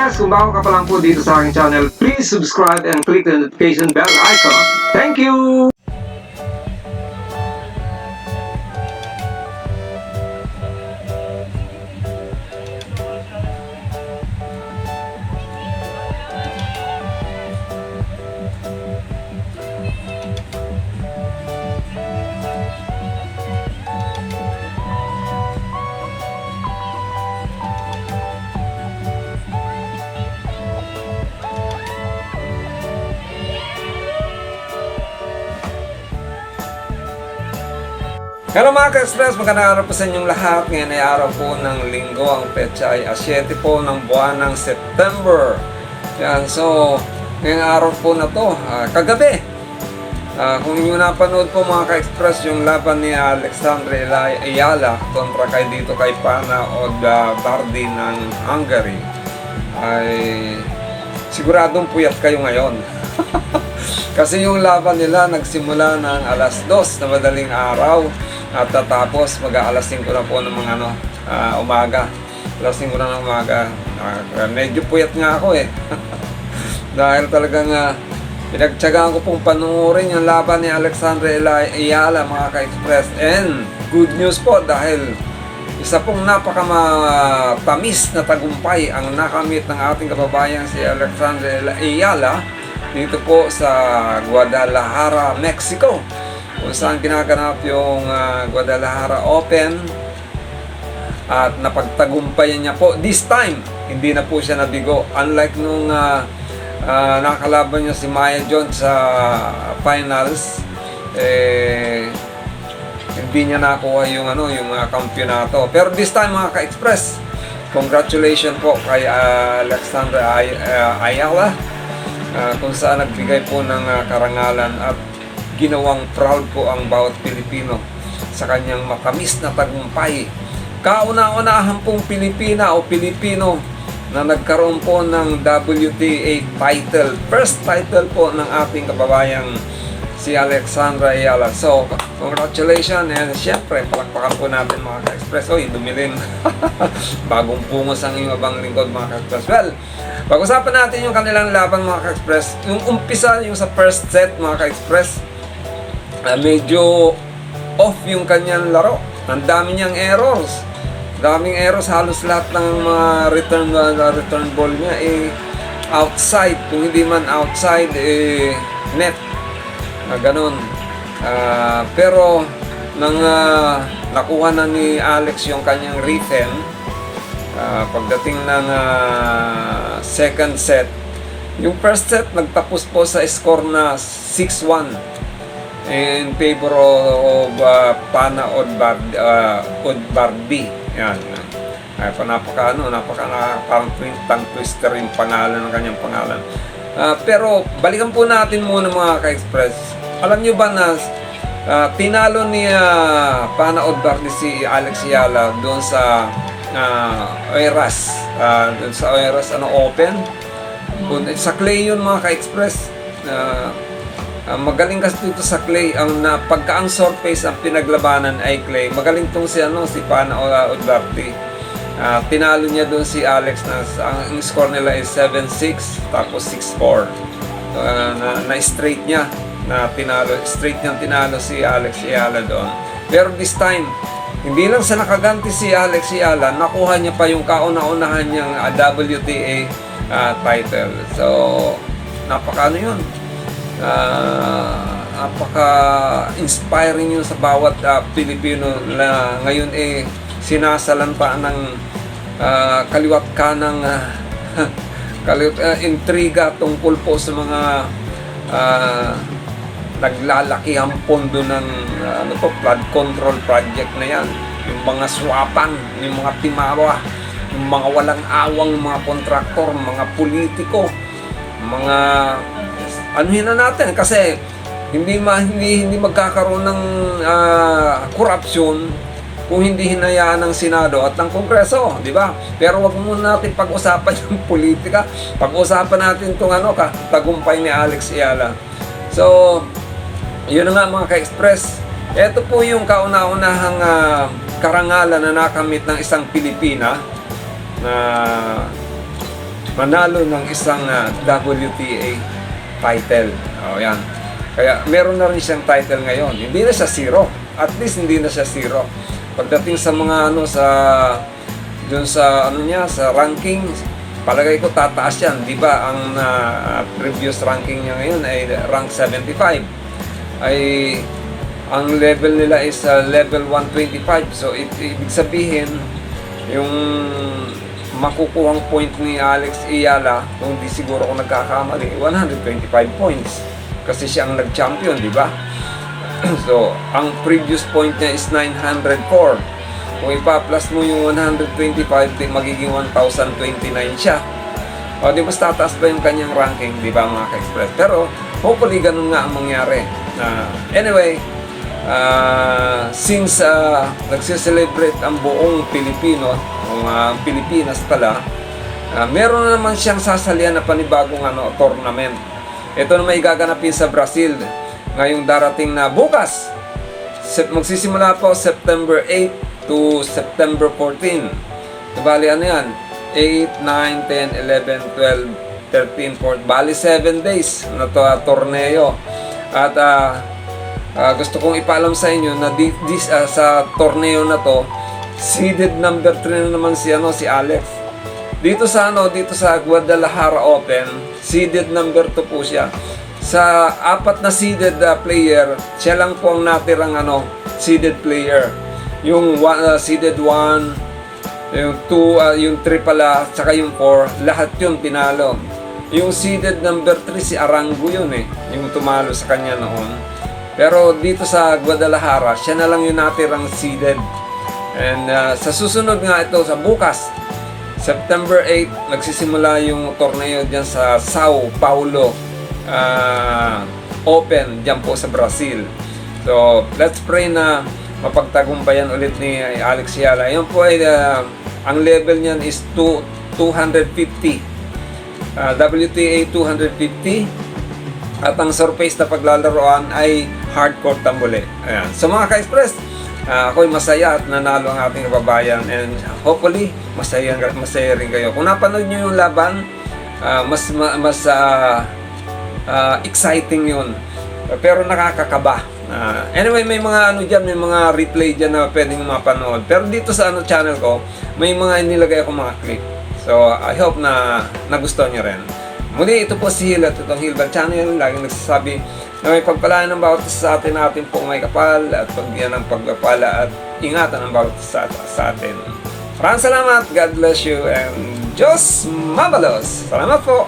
ka-express, kung bago ka pa lang po dito sa aking channel, please subscribe and click the notification bell icon. Thank you! Hello mga ka-express, magandang araw po sa inyong lahat. Ngayon ay araw po ng linggo. Ang petsa ay 7 po ng buwan ng September. Yan, so, ngayong araw po na to, ah, kagabi. Ah, kung inyo napanood po mga ka-express yung laban ni Alexandre Ayala kontra kay dito kay Pana o Bardi ng Hungary, ay siguradong puyat kayo ngayon. Kasi yung laban nila nagsimula ng alas 2 na madaling araw at tatapos mag-aalas 5 na po ng mga ano, ah, umaga. Alas 5 na ng umaga. Ah, medyo puyat nga ako eh. Dahil talagang uh, pinagtsagaan ko pong panuorin yung laban ni Alexandre Ayala mga ka-express. And good news po dahil isa pong napakamatamis na tagumpay ang nakamit ng ating kababayan si Alexandre Ayala dito po sa Guadalajara, Mexico kung saan ginaganap yung ah, Guadalajara Open. At napagtagumpayan niya po. This time hindi na po siya nabigo. Unlike nung ah, ah, nakalaban niya si Maya Jones sa finals eh hindi niya nakuha yung ano yung mga kampyonato. Pero this time mga ka-express congratulations po kay ah, Alexandra Ay- ah, Ayala ah, kung saan nagbigay po ng ah, karangalan. At ginawang proud po ang bawat Pilipino sa kanyang matamis na tagumpay. Kauna-unahan pong Pilipina o Pilipino na nagkaroon po ng WTA title. First title po ng ating kababayang si Alexandra Ayala. So, congratulations and syempre, palakpakan po natin mga ka-express. Oy, dumilin. Bagong pungos ang iyong abang lingkod mga ka-express. Well, pag-usapan natin yung kanilang laban mga ka-express. Yung umpisa, yung sa first set mga ka-express, ah, medyo off yung kanyang laro. Ang dami niyang errors. Daming errors halos lahat ng mga return uh, return ball niya eh outside kung hindi man outside eh net na ganun. Ah, pero nang ah, nakuha na ni Alex yung kanyang rhythm ah, pagdating ng ah, second set yung first set nagtapos po sa score na 6-1 in favor of uh, Pana Odbard, uh, Odbardi. Yan. Ay, pa napaka ano, napaka na, parang twin tongue twister yung pangalan ng kanyang pangalan. Ah, pero balikan po natin muna mga ka-express. Alam nyo ba na ah, tinalo ni ah, Pana Odbardi si Alex Yala doon sa uh, Oiras. Ah, doon sa Oiras ano, Open. Kung- Sa Clay yun mga ka-express. Ah, Ah, magaling kasi dito sa clay ang na pagka ang surface ang pinaglabanan ay clay. Magaling tong si ano si Pana uh, Udarte Ah, tinalo niya doon si Alex na ang, ang score nila is 7-6 tapos 6-4 Ah, na, na straight niya na tinalo straight niyang tinalo si Alex Ayala doon. Pero this time hindi lang sa nakaganti si Alex Ayala nakuha niya pa yung kauna-unahan niyang ah, WTA ah, title. So napaka ano yun Ah, napaka-inspiring yun sa bawat ah, Pilipino na ngayon eh sinasalampa ng ah, kaliwat kanang uh, kaliwat, ah, intriga tungkol po sa mga ah, naglalakihang pondo ng ano to, flood control project na yan. Yung mga swapang, yung mga timawa yung mga walang awang mga kontraktor, mga politiko mga anuhin na natin kasi hindi ma, hindi hindi magkakaroon ng ah, korupsyon kung hindi hinayaan ng Senado at ng Kongreso, di ba? Pero wag muna natin pag-usapan yung politika. Pag-usapan natin tong ano ka, tagumpay ni Alex Ayala. So, yun na nga mga ka-express. Ito po yung kauna-unahang ah, karangalan na nakamit ng isang Pilipina na manalo ng isang ah, WTA title. O yan. Kaya meron na rin siyang title ngayon. Hindi na siya zero. At least hindi na siya zero. Pagdating sa mga ano sa dun sa ano niya sa ranking palagay ko tataas yan di ba ang ah, previous ranking niya ngayon ay rank 75 ay ang level nila is uh, level 125 so it, ibig sabihin yung makukuhang point ni Alex Iyala kung di siguro ako nagkakamali. 125 points. Kasi siya ang nag-champion di ba? So ang previous point niya is 904 kung ipa-plus mo yung 125 di magiging 1029 siya. O di mas tataas ba yung kanyang ranking di ba mga ka-express? Pero hopefully ganun nga ang mangyari. Ah, anyway ah, since uh, nagse-celebrate ang buong Pilipino ang Pilipinas pala ah, meron na naman siyang sasalihan na panibagong ano, tournament. Ito na may gaganapin sa Brazil. Ngayong darating na bukas magsisimula po September 8 to September 14 so, bali ano yan? 8, 9, 10, 11, 12, 13, 14 bali 7 days na to, ah, torneo. At ah, ah, gusto kong ipaalam sa inyo na di, dis, ah, sa torneo na to seeded number 3 na naman si ano si Alex. Dito sa ano dito sa Guadalajara Open seeded number 2 po siya. Sa apat na seeded uh, player siya lang po ang natirang ano seeded player. Yung one, uh, seeded 1 yung 2 yung 3 pala saka yung 4 lahat yun tinalo yung seeded number 3 si Arango yun eh yung tumalo sa kanya noon. Pero dito sa Guadalajara siya na lang yung natirang seeded and uh, sa susunod nga ito sa bukas September 8, nagsisimula yung torneo dyan sa Sao Paulo ah, Open dyan po sa Brazil. So, let's pray na mapagtagumpayan ulit ni Alex Yala. Yun po ay, ah, ang level niyan is two- 250. Ah, WTA 250. At ang surface na paglalaroan ay hardcore tambole. Ayan. So mga ka-express, Ah, ako'y masaya at nanalo ang ating kababayan and hopefully masaya masaya rin kayo. Kung napanood niyo yung laban, ah, mas ma- mas ah, ah, exciting 'yun. Pero nakakakaba. Ah, anyway, may mga ano diyan, may mga replay diyan na pwedeng mapanood. Pero dito sa ano channel ko, may mga inilagay ako mga clip. So, I hope na nagustuhan niyo rin. Muli, ito po si Hil at itong Hilbert Channel. Laging nagsasabi na may pagpalaan ng bawat sa atin natin po may kapal at pagbiyan ng pagpapala at ingatan ng bawat isa sa atin. Maraming salamat. God bless you and Diyos mabalos. Salamat po.